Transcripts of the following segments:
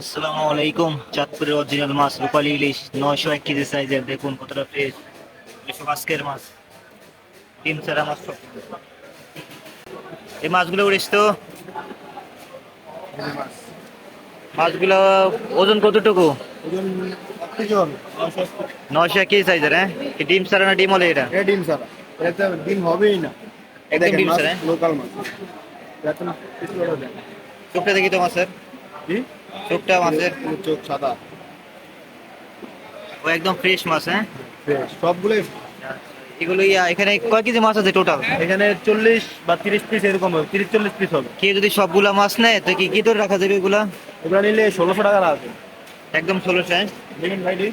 আসসালামু আলাইকুম। চাঁদপুরের অরিজিনাল মাছ রূপালী ইলিশ নয়শো এক কেজি সাইজের। দেখুন কতটা ফ্রেশ এসব আজকের মাছ। তিন চারা মাছ এই মাছগুলো উড়িস তো? মাছগুলো ওজন কতটুকু? নয়শো এক কেজি সাইজের হ্যাঁ? ডিম সারা না ডিম হলে এটা? ডিম সারা এটা ডিম হবেই না। একদম ডিম হ্যাঁ? লোকাল মাছ। না। চোখটা দেখি তো মাছের। কি চোখটা মাছের চোখ সাদা। ও একদম ফ্রেশ মাছ হ্যাঁ? সবগুলোই এগুলো ইয়া এখানে কয় কেজি মাছ আছে টোটাল এখানে চল্লিশ বা তিরিশ পিস এরকম হবে তিরিশ চল্লিশ পিস হবে। কে যদি সবগুলা মাছ নেয় তো কি কি ধরে রাখা যাবে এগুলা? ওগুলো নিলে ষোলোশো টাকা লাগবে একদম ষোলোশো হ্যাঁ? দেখুন ভাই দিই।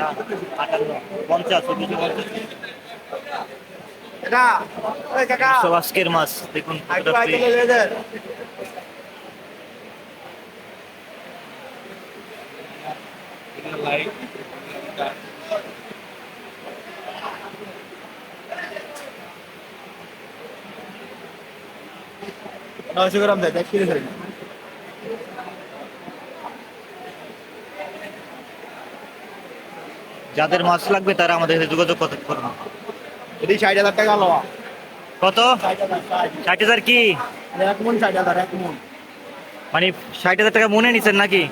না আটান্ন পঞ্চাশ চোদ্দশো পঞ্চাশ সব আজকের মাছ দেখুন। নয়শো গ্রাম দেয় এক কিলো যাদের মাছ লাগবে তারা আমাদের সাথে যোগাযোগ করতে করুন এটি ষাট হাজার টাকা লওয়া। কত? ষাট হাজার ষাট। ষাট হাজার কি? এক মন ষাট হাজার এক মন। মানে ষাট হাজার টাকা মনে নিচ্ছেন নাকি?